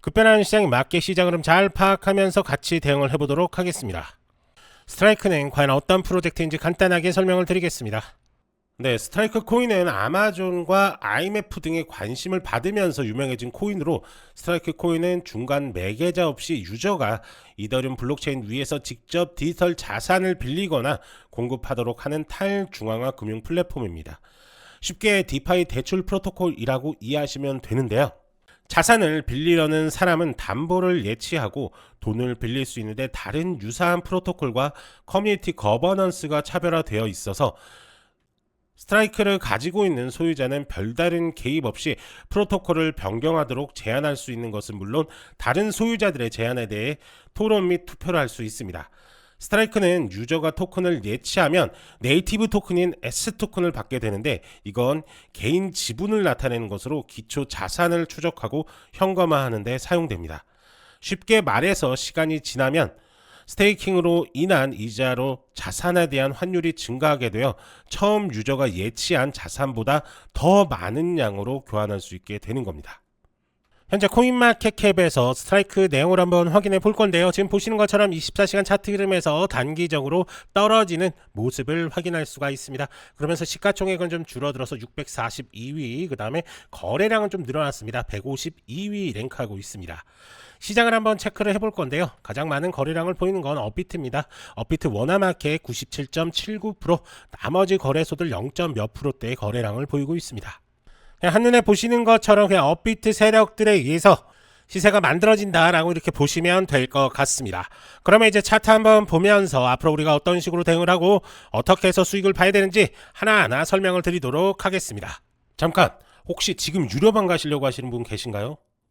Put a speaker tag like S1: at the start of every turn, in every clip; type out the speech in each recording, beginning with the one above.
S1: 급변하는 시장에 맞게 시장 흐름 잘 파악하면서 같이 대응을 해보도록 하겠습니다. 스트라이크는 과연 어떤 프로젝트인지 간단하게 설명을 드리겠습니다. 네, 스트라이크 코인은 아마존과 IMF 등의 관심을 받으면서 유명해진 코인으로 스트라이크 코인은 중간 매개자 없이 유저가 이더리움 블록체인 위에서 직접 디지털 자산을 빌리거나 공급하도록 하는 탈중앙화 금융 플랫폼입니다. 쉽게 디파이 대출 프로토콜이라고 이해하시면 되는데요. 자산을 빌리려는 사람은 담보를 예치하고 돈을 빌릴 수 있는데 다른 유사한 프로토콜과 커뮤니티 거버넌스가 차별화되어 있어서 스트라이크를 가지고 있는 소유자는 별다른 개입 없이 프로토콜을 변경하도록 제한할 수 있는 것은 물론 다른 소유자들의 제한에 대해 토론 및 투표를 할 수 있습니다. 스트라이크는 유저가 토큰을 예치하면 네이티브 토큰인 S 토큰을 받게 되는데 이건 개인 지분을 나타내는 것으로 기초 자산을 추적하고 현금화하는 데 사용됩니다. 쉽게 말해서 시간이 지나면 스테이킹으로 인한 이자로 자산에 대한 환율이 증가하게 되어 처음 유저가 예치한 자산보다 더 많은 양으로 교환할 수 있게 되는 겁니다. 현재 코인마켓캡에서 스트라이크 내용을 한번 확인해 볼 건데요. 지금 보시는 것처럼 24시간 차트 흐름에서 단기적으로 떨어지는 모습을 확인할 수가 있습니다. 그러면서 시가총액은 좀 줄어들어서 642위, 그 다음에 거래량은 좀 늘어났습니다. 152위 랭크하고 있습니다. 시장을 한번 체크를 해볼 건데요. 가장 많은 거래량을 보이는 건 업비트입니다. 업비트 원화마켓 97.79%, 나머지 거래소들 0. 몇 프로대의 거래량을 보이고 있습니다. 그냥 한눈에 보시는 것처럼 그냥 업비트 세력들에 의해서 시세가 만들어진다라고 이렇게 보시면 될 것 같습니다. 그러면 이제 차트 한번 보면서 앞으로 우리가 어떤 식으로 대응을 하고 어떻게 해서 수익을 봐야 되는지 하나하나 설명을 드리도록 하겠습니다. 잠깐 혹시 지금 유료방 가시려고 하시는 분 계신가요?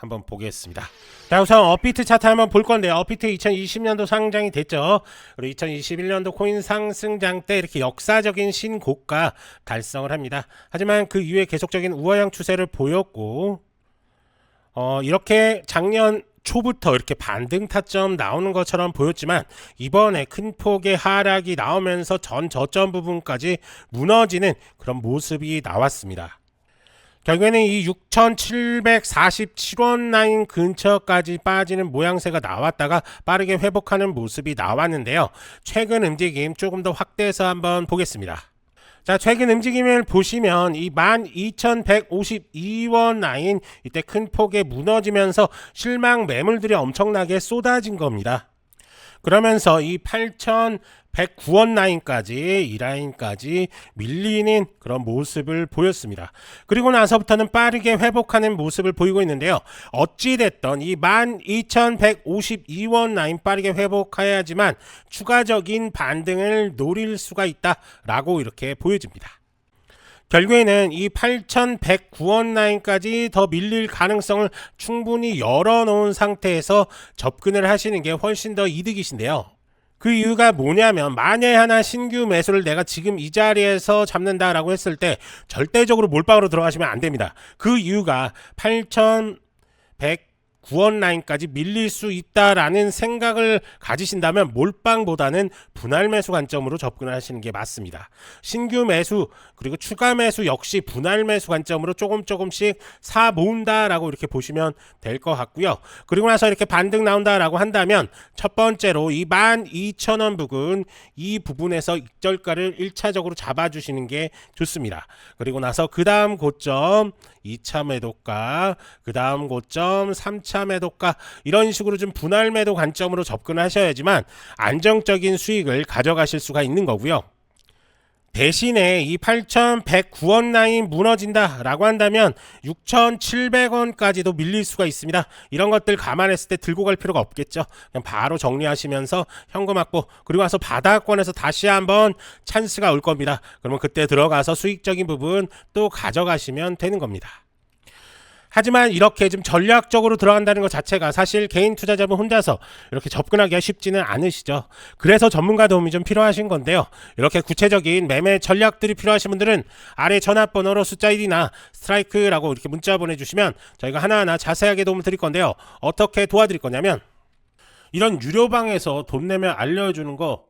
S1: 한번 보겠습니다. 자 우선 업비트 차트 한번 볼 건데요. 업비트 2020년도 상장이 됐죠. 그리고 2021년도 코인 상승장 때 이렇게 역사적인 신고가 달성을 합니다. 하지만 그 이후에 계속적인 우하향 추세를 보였고 어, 이렇게 작년 초부터 이렇게 반등 타점 나오는 것처럼 보였지만 이번에 큰 폭의 하락이 나오면서 전 저점 부분까지 무너지는 그런 모습이 나왔습니다. 결국에는 이 6,747원 라인 근처까지 빠지는 모양새가 나왔다가 빠르게 회복하는 모습이 나왔는데요. 최근 움직임 조금 더 확대해서 한번 보겠습니다. 자, 최근 움직임을 보시면 이 12,152원 라인 이때 큰 폭에 무너지면서 실망 매물들이 엄청나게 쏟아진 겁니다. 그러면서 이 8,109원 라인까지 이 라인까지 밀리는 그런 모습을 보였습니다. 그리고 나서부터는 빠르게 회복하는 모습을 보이고 있는데요. 어찌 됐던 이 12,152원 라인 빠르게 회복해야지만 추가적인 반등을 노릴 수가 있다라고 이렇게 보여집니다. 결국에는 이 8,109원 라인까지 더 밀릴 가능성을 충분히 열어놓은 상태에서 접근을 하시는 게 훨씬 더 이득이신데요. 그 이유가 뭐냐면 만에 하나 신규 매수를 내가 지금 이 자리에서 잡는다라고 했을 때 절대적으로 몰빵으로 들어가시면 안 됩니다. 그 이유가 8,100 구원 라인까지 밀릴 수 있다라는 생각을 가지신다면 몰빵보다는 분할 매수 관점으로 접근을 하시는 게 맞습니다. 신규 매수 그리고 추가 매수 역시 분할 매수 관점으로 조금 조금씩 사 모은다라고 이렇게 보시면 될 것 같고요. 그리고 나서 이렇게 반등 나온다라고 한다면 첫 번째로 이 12,000원 부근 이 부분에서 익절가를 1차적으로 잡아주시는 게 좋습니다. 그리고 나서 그 다음 고점 2차 매도가, 그 다음 고점 3차 매도가 이런 식으로 좀 분할 매도 관점으로 접근을 하셔야지만 안정적인 수익을 가져가실 수가 있는 거고요. 대신에 이 8,109원 라인 무너진다라고 한다면 6,700원까지도 밀릴 수가 있습니다. 이런 것들 감안했을 때 들고 갈 필요가 없겠죠. 그냥 바로 정리하시면서 현금 확보 그리고 와서 바닥권에서 다시 한번 찬스가 올 겁니다. 그러면 그때 들어가서 수익적인 부분 또 가져가시면 되는 겁니다. 하지만 이렇게 좀 전략적으로 들어간다는 것 자체가 사실 개인 투자자분 혼자서 이렇게 접근하기가 쉽지는 않으시죠. 그래서 전문가 도움이 좀 필요하신 건데요. 이렇게 구체적인 매매 전략들이 필요하신 분들은 아래 전화번호로 숫자 1이나 스트라이크라고 이렇게 문자 보내주시면 저희가 하나하나 자세하게 도움을 드릴 건데요. 어떻게 도와드릴 거냐면 이런 유료방에서 돈 내면 알려주는 거